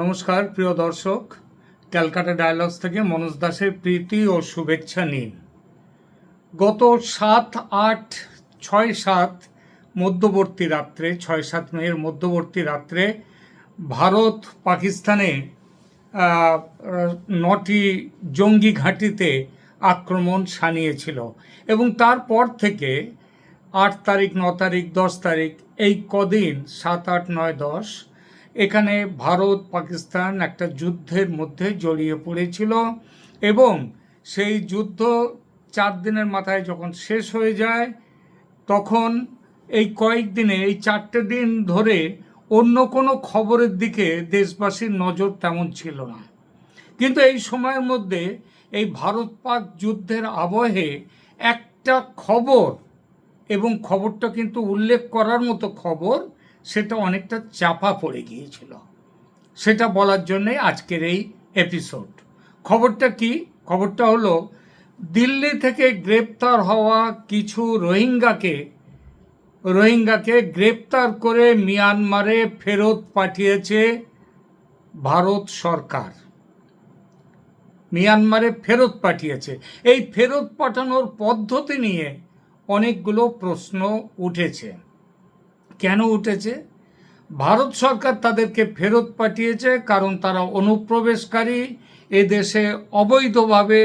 নমস্কার, প্রিয় দর্শক। ক্যালকাটা ডায়ালগস থেকে মনোজ দাসের প্রীতি ও শুভেচ্ছা নিন। গত সাত আট ছয় সাত মধ্যবর্তী রাত্রে, ছয় সাত মেয়ের মধ্যবর্তী রাত্রে ভারত পাকিস্তানে নটি জঙ্গি ঘাঁটিতে আক্রমণ সানিয়েছিল এবং তারপর থেকে আট তারিখ, ন তারিখ, দশ তারিখ এই কদিন, সাত আট, নয়, দশ এখানে ভারত, পাকিস্তান একটা যুদ্ধের মধ্যে জড়িয়ে পড়েছিল এবং সেই যুদ্ধ চার দিনের মাথায় যখন শেষ হয়ে যায়, তখন এই কয়েকদিনে এই চারটে দিন ধরে অন্য কোনো খবরের দিকে দেশবাসীর নজর তেমন ছিল না। কিন্তু এই সময়ের মধ্যে এই ভারত পাক যুদ্ধের আবহে একটা খবর এবং খবরটা কিন্তু উল্লেখ করার মতো খবর সেটা অনেকটা চাপা পড়ে গিয়েছিল। সেটা বলার জন্যে আজকের এই এপিসোড খবরটা কি? খবরটা হলো, দিল্লি থেকে গ্রেপ্তার হওয়া কিছু রোহিঙ্গাকে রোহিঙ্গাকে গ্রেপ্তার করে মিয়ানমারে ফেরত পাঠিয়েছে ভারত সরকার। মিয়ানমারে ফেরত পাঠিয়েছে। এই ফেরত পাঠানোর পদ্ধতি নিয়ে অনেকগুলো প্রশ্ন উঠেছে। কেন উঠেছে? ভারত সরকার তাদেরকে ফেরত পাঠিয়েছে কারণ তারা অনুপ্রবেশকারী, এ দেশে অবৈধভাবে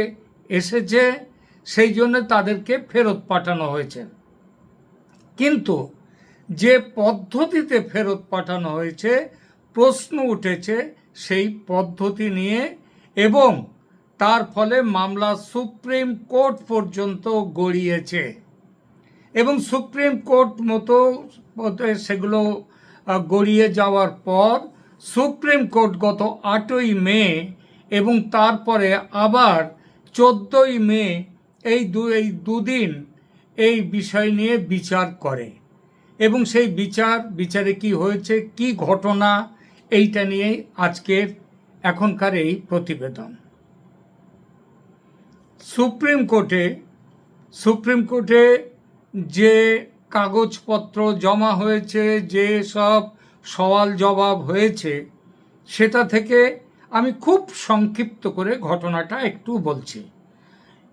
এসেছে, সেই জন্য তাদেরকে ফেরত পাঠানো হয়েছে। কিন্তু যে পদ্ধতিতে ফেরত পাঠানো হয়েছে, প্রশ্ন উঠেছে সেই পদ্ধতি নিয়ে এবং তার ফলে মামলা সুপ্রিম কোর্ট পর্যন্ত গড়িয়েছে। এবং সুপ্রিম কোর্ট মতো সেগুলো গড়িয়ে যাওয়ার পর সুপ্রিম কোর্ট গত আটই মে এবং তারপরে আবার চোদ্দই মে এই দু, এই দুদিন এই বিষয় নিয়ে বিচার করে। এবং সেই বিচার, বিচারে কি হয়েছে, কি ঘটনা, এইটা নিয়েই আজকের এখনকার এই প্রতিবেদন। সুপ্রিম কোর্টে সুপ্রিম কোর্টে যে কাগজপত্র জমা হয়েছে, যে সব সওয়াল জবাব হয়েছে, সেটা থেকে আমি খুব সংক্ষিপ্ত করে ঘটনাটা একটু বলছি।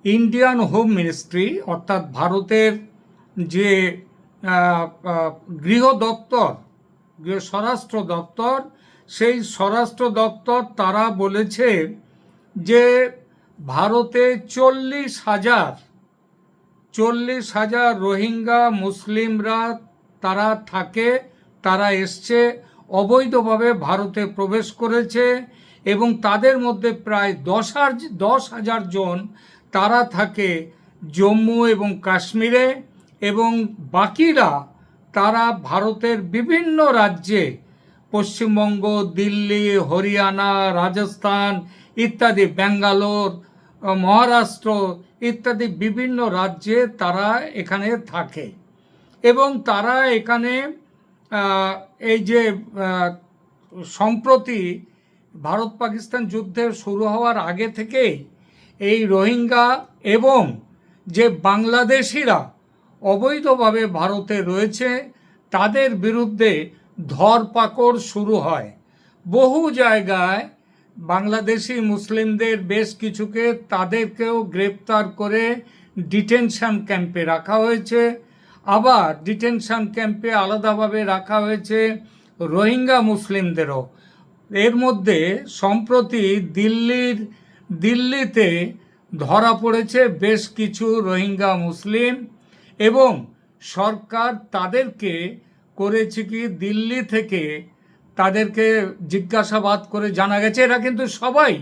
ইন্ডিয়ান হোম মিনিস্ট্রি, অর্থাৎ ভারতের যে গৃহ দপ্তর, গৃহ স্বরাষ্ট্র দপ্তর, সেই স্বরাষ্ট্র দপ্তর তারা বলেছে যে ভারতে চল্লিশ হাজার চল্লিশ হাজার রোহিঙ্গা মুসলিমরা তারা থাকে, তারা এসছে, অবৈধভাবে ভারতে প্রবেশ করেছে এবং তাদের মধ্যে প্রায় দশ দশ হাজার জন তারা থাকে জম্মু এবং কাশ্মীরে এবং বাকিরা তারা ভারতের বিভিন্ন রাজ্যে, পশ্চিমবঙ্গ, দিল্লি, হরিয়ানা, রাজস্থান ইত্যাদি, ব্যাঙ্গালোর, মহারাষ্ট্র ইত্যাদি বিভিন্ন রাজ্যে তারা এখানে থাকে। এবং তারা এখানে এই যে সম্প্রতি ভারত পাকিস্তান যুদ্ধের শুরু হওয়ার আগে থেকেই এই রোহিঙ্গা এবং যে বাংলাদেশিরা অবৈধভাবে ভারতে রয়েছে, তাদের বিরুদ্ধে ধরপাকড় শুরু হয়। বহু জায়গায় বাংলাদেশি মুসলিমদের বেশ কিছুকে তাদেরকেও গ্রেপ্তার করে ডিটেনশন ক্যাম্পে রাখা হয়েছে। আবার ডিটেনশন ক্যাম্পে আলাদাভাবে রাখা হয়েছে রোহিঙ্গা মুসলিমদেরও। এর মধ্যে সম্প্রতি দিল্লির, দিল্লিতে ধরা পড়েছে বেশ কিছু রোহিঙ্গা মুসলিম এবং সরকার তাদেরকে করেছে কি দিল্লি থেকে তাদেরকে জিজ্ঞাসাবাদ করে জানা গেছে। এরা কিন্তু সবাই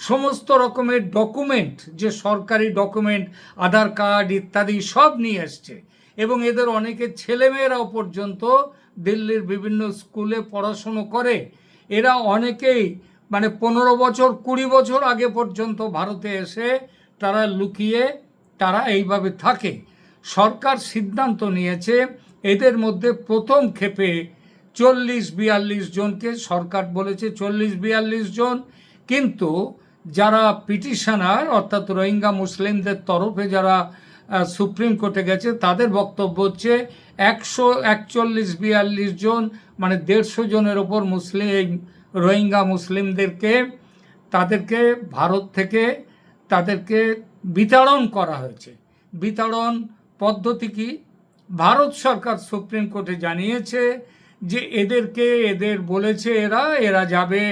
সমস্ত রকমের ডকুমেন্ট, যে সরকারি ডকুমেন্ট, আধার কার্ড ইত্যাদি সব নিয়ে এসছে। এবং এদের অনেকে ছেলেমেয়েরাও পর্যন্ত দিল্লির বিভিন্ন স্কুলে পড়াশুনো করে। এরা অনেকেই মানে পনেরো বছর, কুড়ি বছর আগে পর্যন্ত ভারতে এসে তারা লুকিয়ে তারা এইভাবে থাকে। সরকার সিদ্ধান্ত নিয়েছে, এদের মধ্যে প্রথম ক্ষেপে চল্লিশ বিয়াল্লিশ জনকে সরকার বলেছে চল্লিশ বিয়াল্লিশ জন। কিন্তু যারা পিটিশনার, অর্থাৎ রোহিঙ্গা মুসলিমদের তরফে যারা সুপ্রিম কোর্টে গেছে, তাদের বক্তব্য হচ্ছে একশো একচল্লিশ বিয়াল্লিশ জন মানে দেড়শো জনের ওপর মুসলিম, রোহিঙ্গা মুসলিমদেরকে, তাদেরকে ভারত থেকে তাদেরকে বিতাড়ন করা হয়েছে। বিতাড়ন পদ্ধতি কি? ভারত সরকার সুপ্রিম কোর্টে জানিয়েছে যে এদেরকে এদের বলেছে এরা এরা যাবে।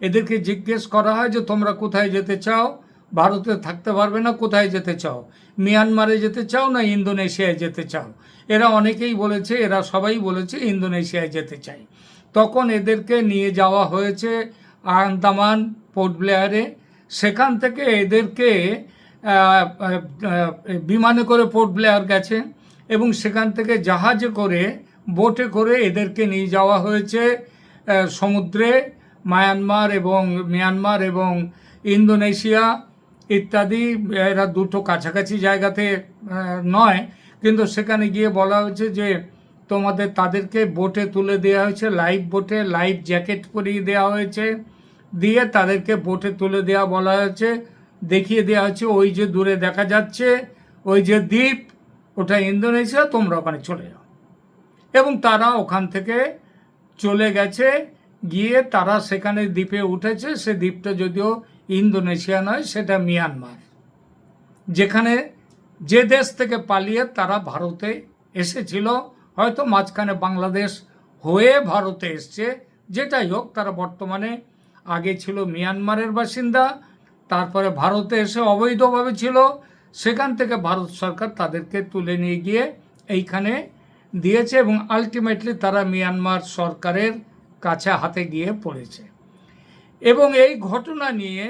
এদেরকে জিজ্ঞেস করা হয় যে, তোমরা কোথায় যেতে চাও? ভারতে থাকতে পারবে না, কোথায় যেতে চাও? মিয়ানমারে যেতে চাও না ইন্দোনেশিয়ায় যেতে চাও? এরা অনেকেই বলেছে, এরা সবাই বলেছে ইন্দোনেশিয়ায় যেতে চাই। তখন এদেরকে নিয়ে যাওয়া হয়েছে আন্দামান পোর্ট ব্লেয়ারে। সেখান থেকে এদেরকে বিমানে করে পোর্ট ব্লেয়ার গেছে এবং সেখান থেকে জাহাজে করে বোটে করে এদেরকে নিয়ে যাওয়া হয়েছে সমুদ্রে মায়ানমার এবং মিয়ানমার এবং ইন্দোনেশিয়া ইত্যাদি। এরা দুটো কাছাকাছি জায়গাতে নয়, কিন্তু সেখানে গিয়ে বলা হয়েছে যে তোমাদের তাদেরকে বোটে তুলে দেওয়া হয়েছে লাইভ বোটে লাইভ জ্যাকেট পরিয়ে দেওয়া হয়েছে। দিয়ে তাদেরকে বোটে তুলে দেওয়া বলা হয়েছে, দেখিয়ে দেওয়া হচ্ছে ওই যে দূরে দেখা যাচ্ছে, ওই যে দ্বীপ, ওটা ইন্দোনেশিয়া, তোমরা ওখানে চলে যাও। এবং তারা ওখান থেকে চলে গেছে। গিয়ে তারা সেখানে দ্বীপে উঠেছে। সে দ্বীপটা যদিও ইন্দোনেশিয়া নয়, সেটা মিয়ানমার। যেখানে যে দেশ থেকে পালিয়ে তারা ভারতে এসেছিল, হয়তো মাঝখানে বাংলাদেশ হয়ে ভারতে এসছে। যেটাই হোক, তারা বর্তমানে আগে ছিল মিয়ানমারের বাসিন্দা, তারপরে ভারতে এসে অবৈধভাবে ছিল। সেখান থেকে ভারত সরকার তাদেরকে তুলে নিয়ে গিয়ে এইখানে দিয়েছে এবং আলটিমেটলি তারা মিয়ানমার সরকারের কাছে হাতে গিয়ে পড়েছে। এবং এই ঘটনা নিয়ে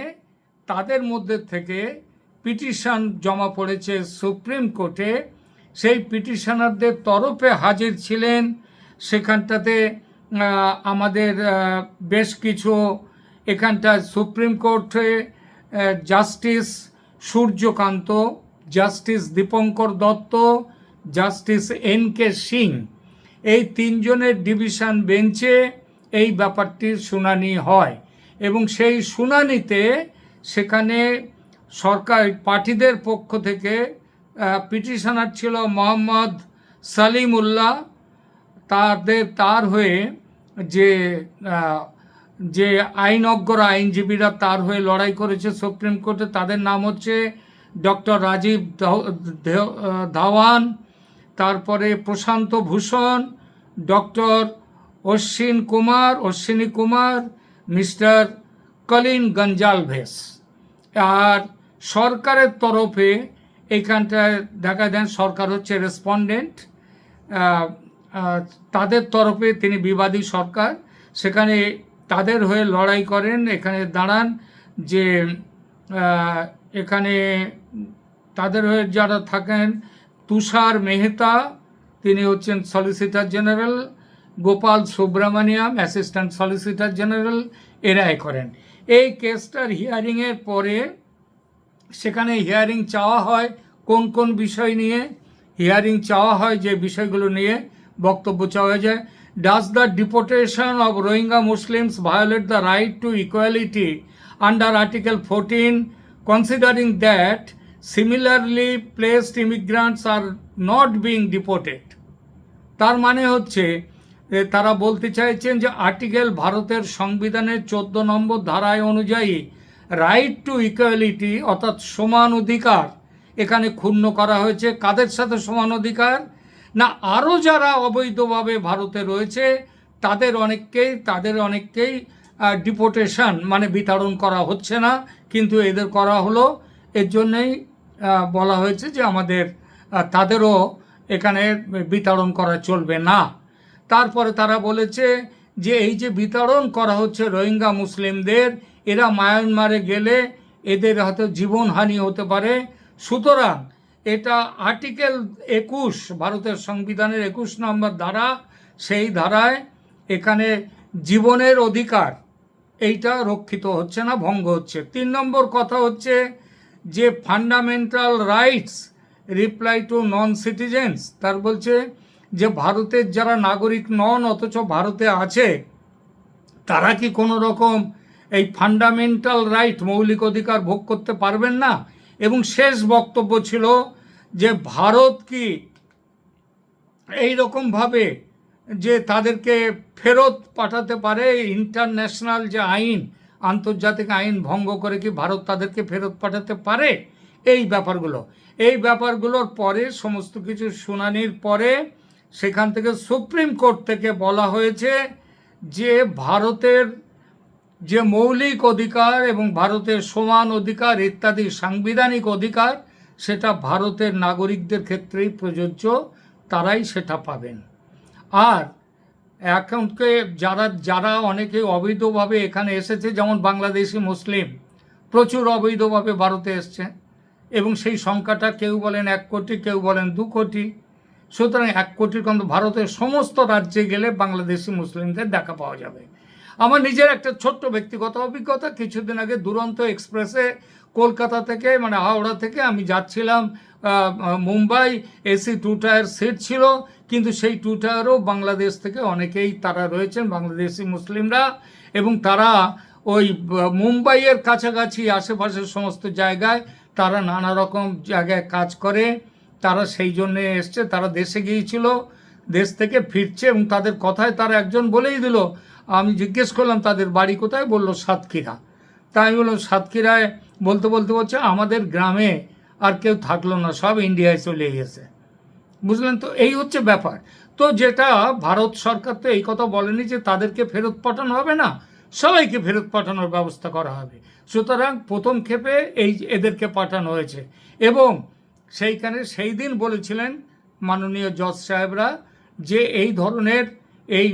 তাদের মধ্যে থেকে পিটিশন জমা পড়েছে সুপ্রিম কোর্টে। সেই পিটিশনারদের তরফে হাজির ছিলেন। সেখানটাতে আমাদের বেশ কিছু এখানটা সুপ্রিম কোর্টে justice Suryakant, justice Dipankar Datta justice N K Singh, এই তিনজনের ডিভিশন বেঞ্চে এই ব্যাপারটির শুনানি হয় এবং সেই শুনানিতে সেখানে সরকার পার্টিদের পক্ষ থেকে পিটিশনার ছিল মোহাম্মদ সালিমুল্লাহ। তাদের, তার হয়ে যে যে আইনজ্ঞরা আইনজীবীরা তার হয়ে লড়াই করেছে সুপ্রিম কোর্টে, তাদের নাম হচ্ছে ডক্টর রাজীব ধাও- ধেও- ধাওয়ান। তারপরে Prashant Bhushan, doctor Ashwin Kumar, Ashwini Kumar, mister Colin Gonsalves. আর সরকারের তরফে এইখানটায় দেখা দেন, সরকার হচ্ছে রেসপন্ডেন্ট তাদের তরফে তিনি বিবাদী সরকার। সেখানে তাদের হয়ে লড়াই করেন, এখানে দাঁড়ান যে এখানে তাদের হয়ে যারা থাকেন তুষার মেহতা, তিনি হচ্ছেন solicitor general Gopal Subramaniam assistant solicitor general এরাই করেন। এই কেসটার হিয়ারিংয়ের পরে সেখানে হিয়ারিং চাওয়া হয় কোন কোন বিষয় নিয়ে হিয়ারিং চাওয়া হয় যে বিষয়গুলো নিয়ে বক্তব্য চাওয়া যায়। Does the deportation of Rohingya Muslims violate the right to equality under article fourteen considering that similarly placed immigrants are not being deported তার মানে হচ্ছে তারা বলতে চাইছেন যে আর্টিকেল ভারতের সংবিধানের চোদ্দ নম্বর ধারায় অনুযায়ী রাইট টু ইকুয়ালিটি অর্থাৎ সমান অধিকার এখানে ক্ষুণ্ণ করা হয়েছে। কাদের সাথে সমান অধিকার? না, আরও যারা অবৈধভাবে ভারতে রয়েছে, তাদের অনেককেই তাদের অনেককেই ডিপোর্টেশন মানে বিতাড়ন করা হচ্ছে না। কিন্তু এদের করা হলো, এর জন্যেই বলা হয়েছে যে আমাদের তাদেরও এখানে বিতাড়ন করা চলবে না। তারপরে তারা বলেছে যে এই যে বিতরণ করা হচ্ছে রোহিঙ্গা মুসলিমদের, এরা মায়ানমারে গেলে এদের হয়তো জীবনহানি হতে পারে। সুতরাং এটা আর্টিকেল একুশ, ভারতের সংবিধানের একুশ নম্বর ধারা, সেই ধারায় এখানে জীবনের অধিকার, এইটা রক্ষিত হচ্ছে না, ভঙ্গ হচ্ছে। তিন নম্বর কথা হচ্ছে যে fundamental rights reply to non citizens তার বলছে যে ভারতের যারা নাগরিক নন, অথচ ভারতে আছে, তারা কি কোনো রকম এই ফান্ডামেন্টাল রাইট মৌলিক অধিকার ভোগ করতে পারবেন না? এবং শেষ বক্তব্য ছিল যে ভারত কি এই রকমভাবে যে তাদেরকে ফেরত পাঠাতে পারে ইন্টারন্যাশনাল যে আইন আন্তর্জাতিক আইন ভঙ্গ করে কি ভারত তাদেরকে ফেরত পাঠাতে পারে? এই ব্যাপারগুলো। এই ব্যাপারগুলোর পরে, সমস্ত কিছু শুনানির পরে সেখান থেকে সুপ্রিম কোর্ট থেকে বলা হয়েছে যে ভারতের যে মৌলিক অধিকার এবং ভারতের সমান অধিকার ইত্যাদি সাংবিধানিক অধিকার, সেটা ভারতের নাগরিকদের ক্ষেত্রেই প্রযোজ্য, তারাই সেটা পাবেন। আর এখনকে যারা যারা অনেকে অবৈধভাবে এখানে এসেছে, যেমন বাংলাদেশি মুসলিম, প্রচুর অবৈধভাবে ভারতে এসছে, এবং সেই সংখ্যাটা কেউ বলেন এক কোটি, কেউ বলেন দু কোটি। সুতরাং এক কোটির কিন্তু ভারতের সমস্ত রাজ্যে গেলে বাংলাদেশি মুসলিমদের দেখা পাওয়া যাবে। আমার নিজের একটা ছোট্ট ব্যক্তিগত অভিজ্ঞতা, কিছুদিন আগে দুরন্ত এক্সপ্রেসে কলকাতা থেকে মানে হাওড়া থেকে আমি যাচ্ছিলাম Mumbai, AC two tier seat ছিল কিন্তু সেই টু টায়ারও বাংলাদেশ থেকে অনেকেই তারা রয়েছেন, বাংলাদেশি মুসলিমরা, এবং তারা ওই মুম্বাইয়ের কাছাকাছি আশেপাশের সমস্ত জায়গায় তারা নানা রকম জায়গায় কাজ করে, তারা সেই জন্য এসছে, তারা দেশে গিয়েছিল, দেশ থেকে ফিরছে, এবং তাদের কথায় তারা একজন বলেই দিল, আমি জিজ্ঞেস করলাম, তাদের বাড়ি কোথায়? বলল, সাতক্ষীরা। তাই আমি বললাম, সাতক্ষীরায় বলতে বলতে বলছে, আমাদের গ্রামে আর কেউ থাকল না, সব ইন্ডিয়ায় চলে গেছে বুঝলেন তো? এই হচ্ছে ব্যাপার। তো যেটা ভারত সরকার তো এই কথা বলেনি যে তাদেরকে ফেরত পাঠানো হবে না, সবাইকে ফেরত পাঠানোর ব্যবস্থা করা হবে। সুতরাং প্রথম ক্ষেপে এই এদেরকে পাঠানো হয়েছে। এবং সেইখানে সেই দিন বলেছিলেন মাননীয় জজ সাহেবরা যে এই ধরনের এই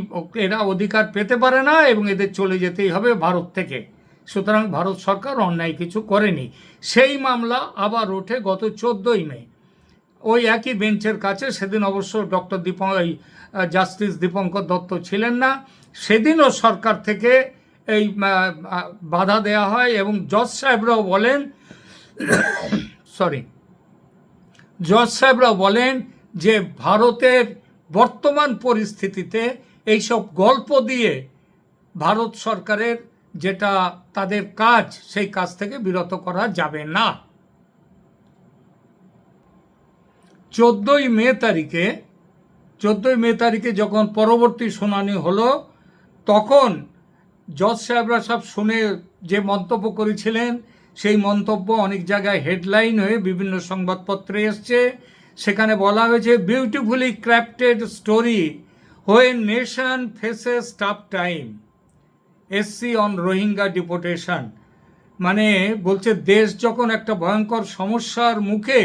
এরা অধিকার পেতে পারে না এবং এদের চলে যেতেই হবে ভারত থেকে। সুতরাং ভারত সরকার অন্যায় কিছু করেনি। সেই মামলা আবার ওঠে গত চোদ্দোই মে। ওই একই বেঞ্চের কাছে সেদিন অবশ্য ডক্টর দীপ এই জাস্টিস দীপঙ্কর দত্ত ছিলেন না। সেদিনও সরকার থেকে এই বাধা দেয়া হয় এবং জজ সাহেবরাও বলেন, সরি, জজ সাহেবরাও বলেন যে ভারতের বর্তমান পরিস্থিতিতে এইসব গল্প দিয়ে ভারত সরকারের যেটা তাদের কাজ, সেই কাজ থেকে বিরত করা যাবে না। চোদ্দোই মে তারিখে, চোদ্দোই মে তারিখে যখন পরবর্তী শুনানি হলো, তখন জজ সাহেবরা সব শুনে যে মন্তব্য করেছিলেন, সেই মন্তব্য অনেক জায়গায় হেডলাইন হয়ে বিভিন্ন সংবাদপত্রে এসছে। সেখানে বলা হয়েছে beautifully crafted story when nation faces tough time SC on Rohingya deportation মানে বলছে, দেশ যখন একটা ভয়ঙ্কর সমস্যার মুখে,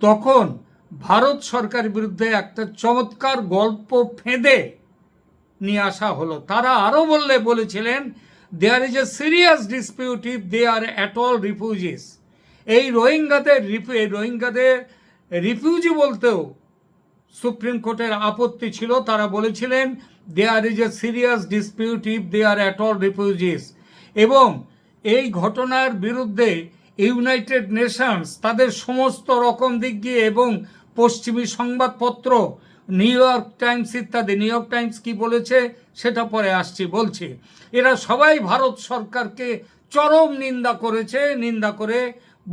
তখন ভারত সরকার বিরুদ্ধে একটা চমৎকার গল্প ফেঁদে নিয়ে আসা হলো। তারা আরও বললে, বলেছিলেন there is a serious dispute if they are at all refugees এই রোহিঙ্গাদের রোহিঙ্গাদের রিফিউজি বলতেও সুপ্রিম কোর্টের আপত্তি ছিল। তারা বলেছিলেন there is a serious dispute if they are at all refugees এবং এই ঘটনার বিরুদ্ধে ইউনাইটেড নেশনস তাদের সমস্ত রকম দিক দিয়ে এবং পশ্চিমী সংবাদপত্র নিউ ইয়র্ক টাইমস ইত্যাদি। নিউ ইয়র্ক টাইমস কি বলেছে? সেটা পরে আসছি, বলছি। এরা সবাই ভারত সরকারকে চরম নিন্দা করেছে, নিন্দা করে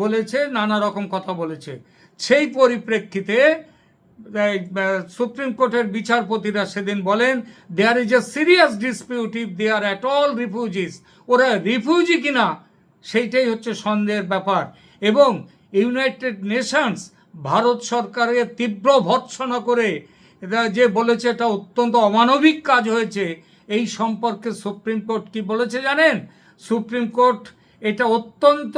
বলেছে, নানা রকম কথা বলেছে। সেই পরিপ্রেক্ষিতে সুপ্রিম কোর্টের বিচারপতিরা সেদিন বলেন there is a serious dispute if they are at all refugees ওরা রিফিউজি কিনা, সেইটাই হচ্ছে সন্দেহের ব্যাপার। এবং ইউনাইটেড নেশনস ভারত সরকারের তীব্র ভর্ৎসনা করে এটা যে বলেছে এটা অত্যন্ত অমানবিক কাজ হয়েছে, এই সম্পর্কে সুপ্রিম কোর্ট কি বলেছে জানেন? সুপ্রিম কোর্ট এটা অত্যন্ত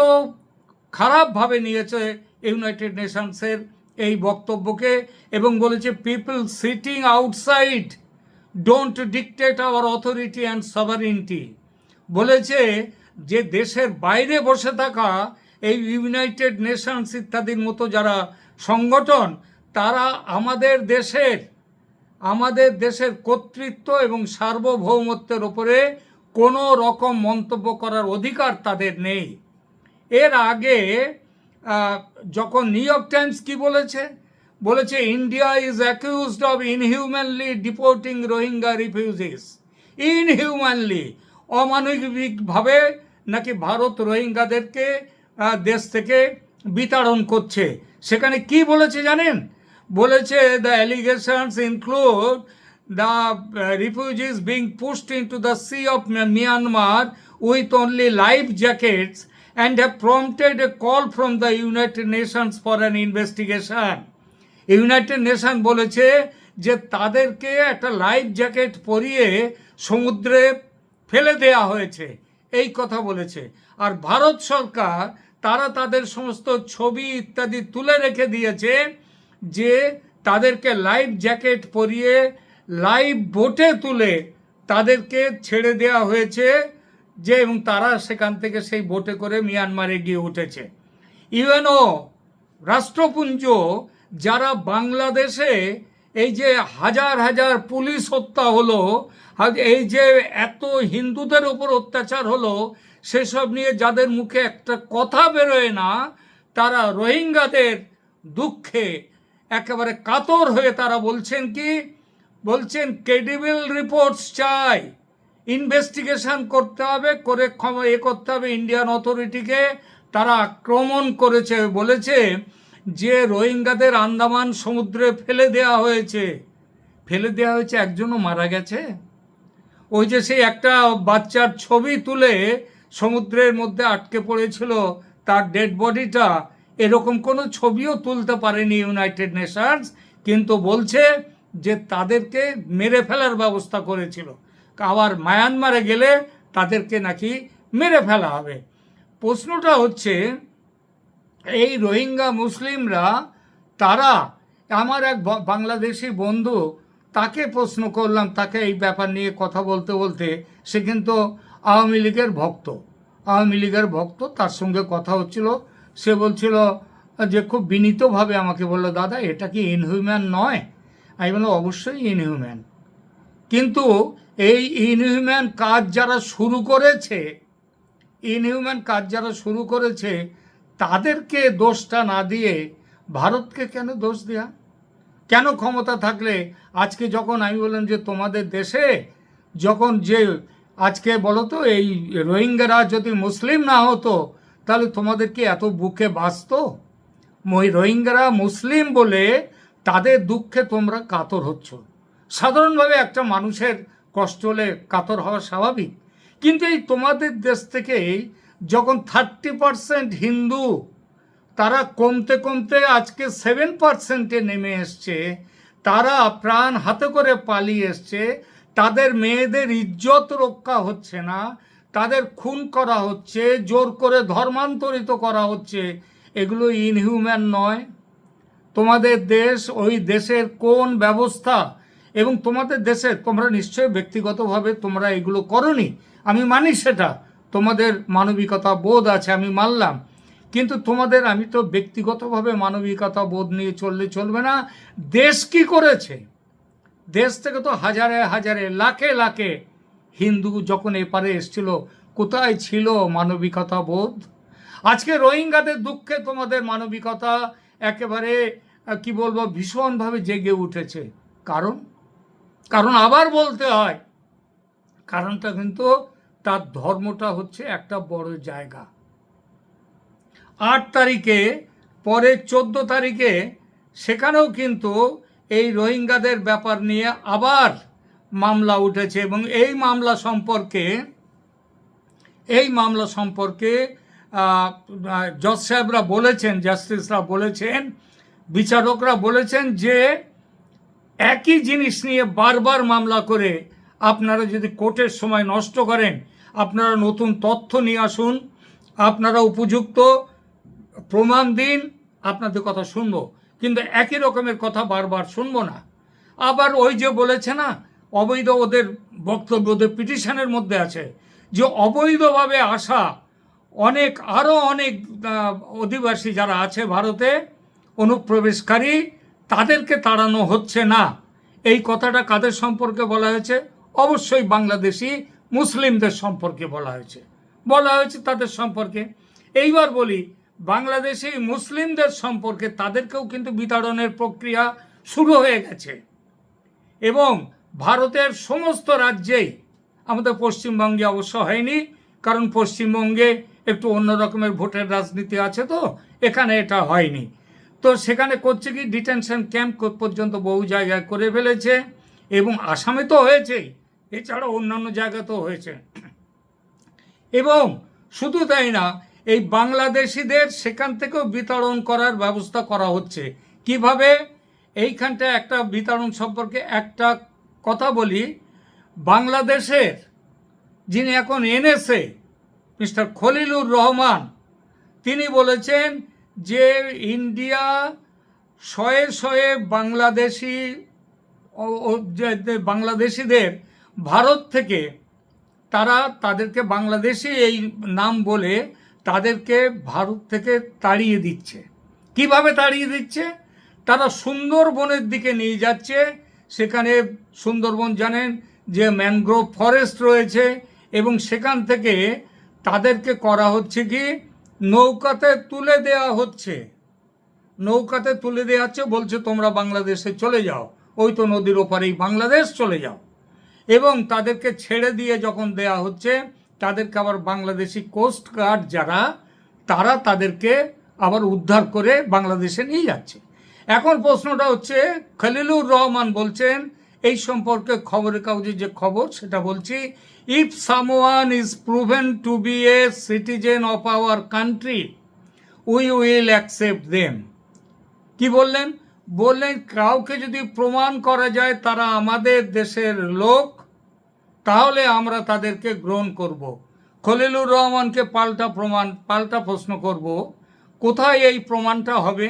খারাপভাবে নিয়েছে ইউনাইটেড নেশনসের এই বক্তব্যকে এবং বলেছে people sitting outside don't dictate our authority and sovereignty বলেছে যে দেশের বাইরে বসে থাকা এই ইউনাইটেড নেশনস ইত্যাদির মতো যারা সংগঠন, তারা আমাদের দেশের আমাদের দেশের কর্তৃত্ব এবং সার্বভৌমত্বের ওপরে কোনো রকম মন্তব্য করার অধিকার তাদের নেই। এর আগে যখন নিউ ইয়র্ক টাইমস কী বলেছে? বলেছে, India is accused of inhumanly deporting Rohingya refugees. Inhumanly, অমানবিকভাবে নাকি ভারত রোহিঙ্গাদেরকে দেশ থেকে বিতাড়ন করছে। সেখানে কি বলেছে জানেন? বলেছে the allegations include the refugees being pushed into the sea of Myanmar with only life jackets and have prompted a call from the United Nations for an investigation United Nation বলেছে যে, তাদেরকে একটা লাইফ জ্যাকেট পরিয়ে সমুদ্রে ফেলে দেয়া হয়েছে। এই কথা বলেছে। আর ভারত সরকার তারা তাদের সমস্ত ছবি ইত্যাদি তুলে রেখে দিয়েছে যে তাদেরকে লাইফ জ্যাকেট পরিয়ে লাইভ বোটে তুলে তাদেরকে ছেড়ে দেওয়া হয়েছে যে এবং তারা সেখান থেকে সেই বোটে করে মিয়ানমারে গিয়ে উঠেছে। ইউএনও, রাষ্ট্রপুঞ্জ, যারা বাংলাদেশে এই যে হাজার হাজার পুলিশ হত্যা হলো এই যে এত হিন্দুদের উপর অত্যাচার হলো সেসব নিয়ে যাদের মুখে একটা কথা বেরোয় না, তারা রোহিঙ্গাদের দুঃখে একেবারে কাতর হয়ে তারা বলছেন কি? বলছেন ক্রেডিবল রিপোর্টস চাই। ইনভেস্টিগেশন করতে হবে, করে ক্ষমা এ করতে হবে। ইন্ডিয়ান অথরিটিকে তারা আক্রমণ করেছে, বলেছে যে রোহিঙ্গাদের আন্দামান সমুদ্রে ফেলে দেওয়া হয়েছে। ফেলে দেওয়া হয়েছে, একজনও মারা গেছে? ওই যে সেই একটা বাচ্চার ছবি তুলে সমুদ্রের মধ্যে আটকে পড়েছিল, তার ডেড বডিটা এরকম কোনো ছবিও তুলতে পারেনি ইউনাইটেড নেশনস কিন্তু বলছে যে তাদেরকে মেরে ফেলার ব্যবস্থা করেছিল। আবার মায়ানমারে গেলে তাদেরকে নাকি মেরে ফেলা হবে। প্রশ্নটা হচ্ছে, এই রোহিঙ্গা মুসলিমরা, তারা, আমার এক বাংলাদেশি বন্ধু, তাকে প্রশ্ন করলাম, তাকে এই ব্যাপার নিয়ে কথা বলতে বলতে, সে কিন্তু আওয়ামী লীগের ভক্ত। আওয়ামী লীগের ভক্ত, তার সঙ্গে কথা হচ্ছিল। সে বলছিল, যে খুব বিনীতভাবে আমাকে বলল, দাদা, এটা কি ইনহিউম্যান নয়? আমি বললাম, অবশ্যই ইনহিউম্যান কিন্তু এই ইনহিউম্যান কাজ যারা শুরু করেছে ইনহিউম্যান কাজ যারা শুরু করেছে, তাদেরকে দোষটা না দিয়ে ভারতকে কেন দোষ দেয়া? কেন ক্ষমতা থাকলে? আজকে যখন আমি বললাম যে তোমাদের দেশে যখন যে আজকে বলো তো, এই রোহিঙ্গারা যদি মুসলিম না হতো, তাহলে তোমাদের কি এত বুকে বাঁচত? রোহিঙ্গারা মুসলিম বলে তাদের দুঃখে তোমরা কাতর হচ্ছ। সাধারণভাবে একটা মানুষের কষ্ট হলে কাতর হওয়া স্বাভাবিক। কিন্তু এই তোমাদের দেশ থেকেই যখন থার্টি পারসেন্ট হিন্দু, তারা কমতে কমতে আজকে সেভেন পার্সেন্টে নেমে এসছে, তারা প্রাণ হাতে করে পালিয়ে এসছে তাদের মেয়েদের ইজ্জত রক্ষা হচ্ছে না, তাদের খুন করা হচ্ছে, জোর করে ধর্মান্তরিত করা হচ্ছে, এগুলো ইনহিউম্যান নয়। তোমাদের দেশ, ওই দেশের কোন ব্যবস্থা? এবং তোমাদের দেশে তোমরা নিশ্চয়ই ব্যক্তিগতভাবে তোমরা এগুলো করনি। আমি মানি সেটা। তোমাদের মানবিকতা বোধ আছে, আমি মানলাম। কিন্তু তোমাদের, আমি তো ব্যক্তিগতভাবে মানবিকতা বোধ নিয়ে চললে চলবে না। দেশ কি করেছে? দেশ থেকে তো হাজারে হাজারে, লাখে লাখে হিন্দু যখন এপারে এসছিল, কোথায় ছিল মানবিকতা বোধ? আজকে রোহিঙ্গাদের দুঃখে তোমাদের মানবিকতা একেবারে কি বলব, ভীষণভাবে জেগে উঠেছে। কারণ? কারণ আবার বলতে হয়, কারণটা কিন্তু তার ধর্মটা হচ্ছে একটা বড় জায়গা। আট তারিখে পরে চোদ্দ তারিখে সেখানেও কিন্তু এই রোহিঙ্গাদের ব্যাপার নিয়ে আবার মামলা উঠেছে এবং এই মামলা সম্পর্কে, এই মামলা সম্পর্কে জজ সাহেবরা বলেছেন, জাস্টিসরা বলেছেন, বিচারকরা বলেছেন যে একই জিনিস নিয়ে বারবার মামলা করে আপনারা যদি কোর্টের সময় নষ্ট করেন, আপনারা নতুন তথ্য নিয়ে আসুন, আপনারা উপযুক্ত প্রমাণ দিন, আপনাদের কথা শুনব। কিন্তু একই রকমের কথা বারবার শুনব না। আবার ওই যে বলেছে না, অবৈধ ওদের বক্তব্য, ওদের পিটিশনের মধ্যে আছে, যে অবৈধভাবে আসা অনেক আরও অনেক অধিবাসী যারা আছে ভারতে, অনুপ্রবেশকারী, তাদেরকে তাড়ানো হচ্ছে না। এই কথাটা কাদের সম্পর্কে বলা হয়েছে? অবশ্যই বাংলাদেশি মুসলিমদের সম্পর্কে বলা হয়েছে। বলা হয়েছে তাদের সম্পর্কে। এইবার বলি বাংলাদেশি মুসলিমদের সম্পর্কে তাদেরকেও কিন্তু বিতাড়নের প্রক্রিয়া শুরু হয়ে গেছে। এবং ভারতের সমস্ত রাজ্যেই আমাদের পশ্চিমবঙ্গে অবশ্য হয়নি, কারণ পশ্চিমবঙ্গে একটু অন্য রকমের ভোটের রাজনীতি আছে তো, এখানে এটা হয়নি। তো সেখানে করছে কি ডিটেনশন ক্যাম্প পর্যন্ত বহু জায়গায় করে ফেলেছে, এবং আসামে তো হয়েছেই এছাড়া অন্যান্য জায়গাতেও হয়েছে। এবং শুধু তাই না এই বাংলাদেশিদের সেখান থেকেও বিতরণ করার ব্যবস্থা করা হচ্ছে। কীভাবে? এইখানটা একটা বিতরণ সম্পর্কে একটা কথা বলি। বাংলাদেশের যিনি এখন এনেছে মিস্টার খলিলুর রহমান, তিনি বলেছেন যে ইন্ডিয়া শয়ে শয়ে বাংলাদেশি বাংলাদেশিদের, ভারত থেকে তারা তাদেরকে বাংলাদেশি এই নাম বলে তাদেরকে ভারত থেকে তাড়িয়ে দিচ্ছে। কীভাবে তাড়িয়ে দিচ্ছে? তারা সুন্দরবনের দিকে নিয়ে যাচ্ছে। সেখানে সুন্দরবন জানেন যে ম্যানগ্রোভ ফরেস্ট রয়েছে এবং সেখান থেকে তাদেরকে করা হচ্ছে কি, নৌকাতে তুলে দেওয়া হচ্ছে। নৌকাতে তুলে দেওয়া হচ্ছে বলছে, তোমরা বাংলাদেশে চলে যাও। ওই তো নদীর ওপারেই বাংলাদেশ চলে যাও। এবং তাদেরকে ছেড়ে দিয়ে যখন দেয়া হচ্ছে তাদেরকে আবার বাংলাদেশি কোস্ট গার্ড যারা, তারা তাদেরকে আবার উদ্ধার করে বাংলাদেশে নিয়ে যাচ্ছে। এখন প্রশ্নটা হচ্ছে, খলিলুর রহমান বলছেন, এই সম্পর্কে খবরের কাগজে যে খবর, সেটা বলছি if someone is proven to be a citizen of our country we will accept them কি বললেন? বললেন, কাউকে যদি প্রমাণ করা যায়, তারা আমাদের দেশের লোক তাহলে আমরা তাদেরকে গ্রহণ করব। খলিলুর রহমানকে পাল্টা প্রমাণ, পাল্টা প্রশ্ন করব, কোথায় এই প্রমাণটা হবে?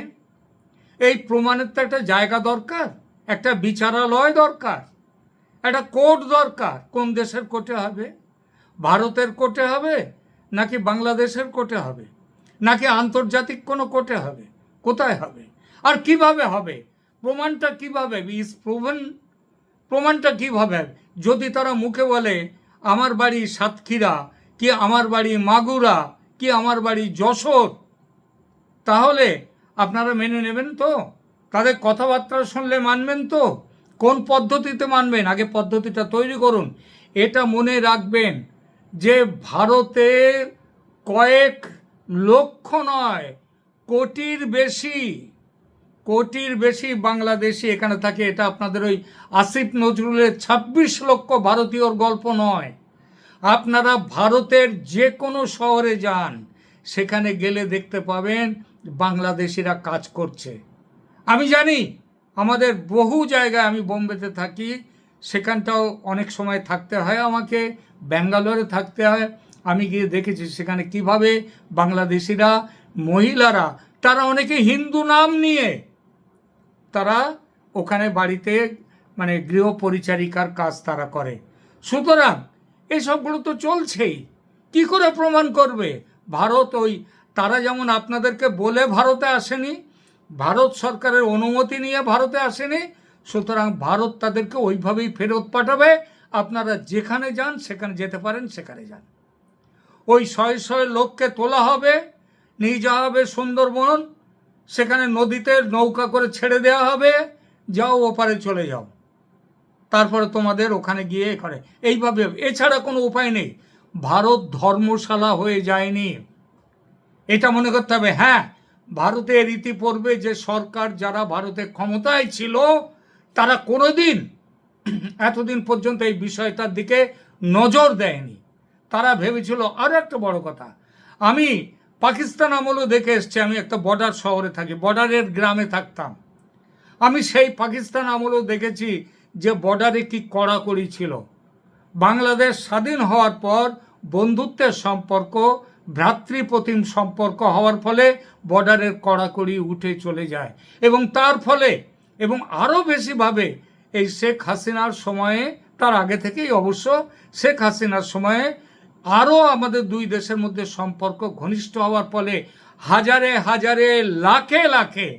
এই প্রমাণের তো একটা জায়গা দরকার, একটা বিচারালয় দরকার, একটা কোর্ট দরকার। কোন দেশের কোর্টে হবে? ভারতের কোর্টে হবে, নাকি বাংলাদেশের কোর্টে হবে? নাকি আন্তর্জাতিক কোনো কোর্টে হবে? কোথায় হবে? আর কীভাবে হবে? প্রমাণটা কীভাবে? ইজ প্রুভেন প্রমাণটা কীভাবে? যদি তারা মুখে বলে, আমার বাড়ি সাতক্ষীরা, কি আমার বাড়ি মাগুরা, কি আমার বাড়ি যশোর? তাহলে আপনারা মেনে নেবেন তো? তাদের কথাবার্তা শুনলে মানবেন তো? কোন পদ্ধতিতে মানবেন? আগে পদ্ধতিটা তৈরি করুন। এটা মনে রাখবেন যে ভারতে কয়েক লক্ষ নয়, কোটির বেশি কোটির বেশি বাংলাদেশি এখানে থাকে, এটা আপনাদের ওই আসিফ নজরুলের ছাব্বিশ লক্ষ ভারতীয়র গল্প নয়। আপনারা ভারতের যে কোনো শহরে যান, সেখানে গেলে দেখতে পাবেন বাংলাদেশিরা কাজ করছে। আমি জানি, আমাদের বহু জায়গায় আমি বোম্বেতে থাকি, সেখানটাও অনেক সময় থাকতে হয় আমাকে, ব্যাঙ্গালোরে থাকতে হয়। আমি গিয়ে দেখেছি সেখানে কীভাবে বাংলাদেশিরা, মহিলারা, তারা অনেকে হিন্দু নাম নিয়ে তারা ওখানে বাড়িতে মানে গৃহ পরিচারিকার কাজ তারা করে। সুতরাং এসবগুলো তো চলছেই। কি করে প্রমাণ করবে? ভারত ওই তারা যেমন আপনাদেরকে বলে ভারতে আসেনি, ভারত সরকারের অনুমতি নিয়ে ভারতে আসেনি, সুতরাং ভারত তাদেরকে ওইভাবেই ফেরত পাঠাবে। আপনারা যেখানে যান, সেখানে যেতে পারেন, সেখানে যান। ওই শয়ে শয়ে লোককে তোলা হবে, নিয়ে যাওয়া হবে সুন্দরবন সেখানে নদীতে নৌকা করে ছেড়ে দেওয়া হবে, যাও ওপারে চলে যাও। তারপরে তোমাদের ওখানে গিয়ে করে এইভাবে, এছাড়া কোনো উপায় নেই। ভারত ধর্মশালা হয়ে যায়নি। এটা মনে করতে হবে হ্যাঁ ভারতের রীতি পড়বে যে সরকার যারা ভারতে ক্ষমতায় ছিল, তারা কোনোদিন, এতদিন পর্যন্ত এই বিষয়টার দিকে নজর দেয়নি। তারা ভেবেছিল আরও একটা বড় কথা। আমি পাকিস্তান আমলও দেখে এসছি, আমি একটা বর্ডার শহরে থাকি বর্ডারের গ্রামে থাকতাম। আমি সেই পাকিস্তান আমলও দেখেছি যে বর্ডারে কি কড়াকড়ি ছিল। বাংলাদেশ স্বাধীন হওয়ার পর বন্ধুত্বের সম্পর্ক, ভ্রাতৃপ্রতিম সম্পর্ক হওয়ার ফলে বর্ডারের কড়াকড়ি উঠে চলে যায়। এবং তার ফলে, এবং আরও বেশিভাবে এই শেখ হাসিনার সময়ে, তার আগে থেকেই অবশ্য শেখ হাসিনার সময়ে আরও আমাদের দুই দেশের মধ্যে সম্পর্ক ঘনিষ্ঠ হওয়ার ফলে হাজারে হাজারে লাখে লাখে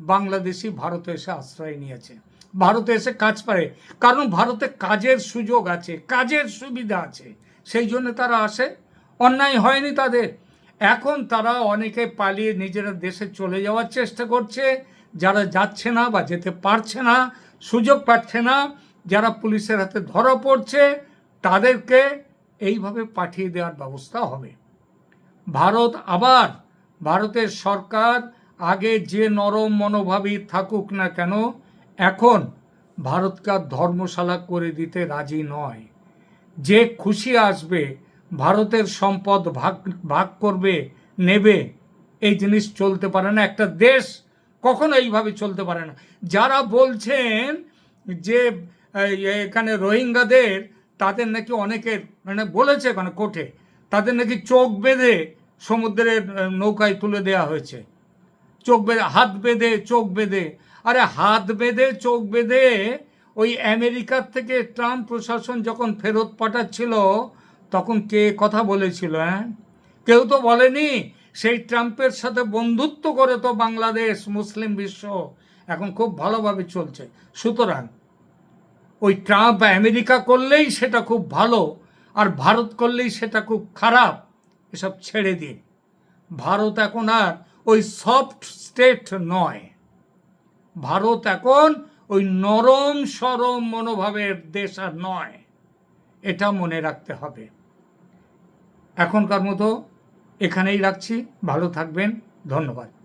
বাংলাদেশি ভারতে এসে আশ্রয় নিয়েছে। ভারতে এসে কাজ পারে কারণ ভারতে কাজের সুযোগ আছে, কাজের সুবিধা আছে। সেই জন্য তারা আসে। অন্যায় হয়নি তাদের। এখন তারা অনেকে পালিয়ে নিজেরা দেশে চলে যাওয়ার চেষ্টা করছে। যারা যাচ্ছে না বা যেতে পারছে না, সুযোগ পাচ্ছে না, যারা পুলিশের হাতে ধরা পড়ছে, তাদেরকে এইভাবে পাঠিয়ে দেওয়ার ব্যবস্থা হবে। ভারত আবার ভারতের সরকার আগে যে নরম মনোভাবী থাকুক না কেন, এখন ভারতকে ধর্মশালা করে দিতে রাজি নয়। যে খুশি আসবে, ভারতের সম্পদ ভাগ ভাগ করবে, নেবে, এই জিনিস চলতে পারে না। একটা দেশ কখনো এইভাবে চলতে পারে না। যারা বলছেন যে এখানে রোহিঙ্গাদের তাদের নাকি অনেকের মানে বলেছে মানে কোর্টে, তাদের নাকি চোখ বেঁধে সমুদ্রের নৌকায় তুলে দেওয়া হয়েছে। চোখ বেঁধে, হাত বেঁধে, চোখ বেঁধে। আরে হাত বেঁধে, চোখ বেঁধে ওই আমেরিকার থেকে ট্রাম্প প্রশাসন যখন ফেরত পাঠাচ্ছিল, তখন কে কথা বলেছিল হ্যাঁ? কেউ তো বলেনি, সেই ট্রাম্পের সাথে বন্ধুত্ব করে তো বাংলাদেশ, মুসলিম বিশ্ব এখন খুব ভালোভাবে চলছে। সুতরাং ওই ট্রাম্প আমেরিকা করলেই সেটা খুব ভালো আর ভারত করলেই সেটা খুব খারাপ, এসব ছেড়ে দিন। ভারত এখন আর ওই সফট স্টেট নয়। ভারত এখন ওই নরম সরম মনোভাবের দেশ আর নয়। এটা মনে রাখতে হবে। এখনকার মতো এখানেই রাখছি। ভালো থাকবেন। ধন্যবাদ।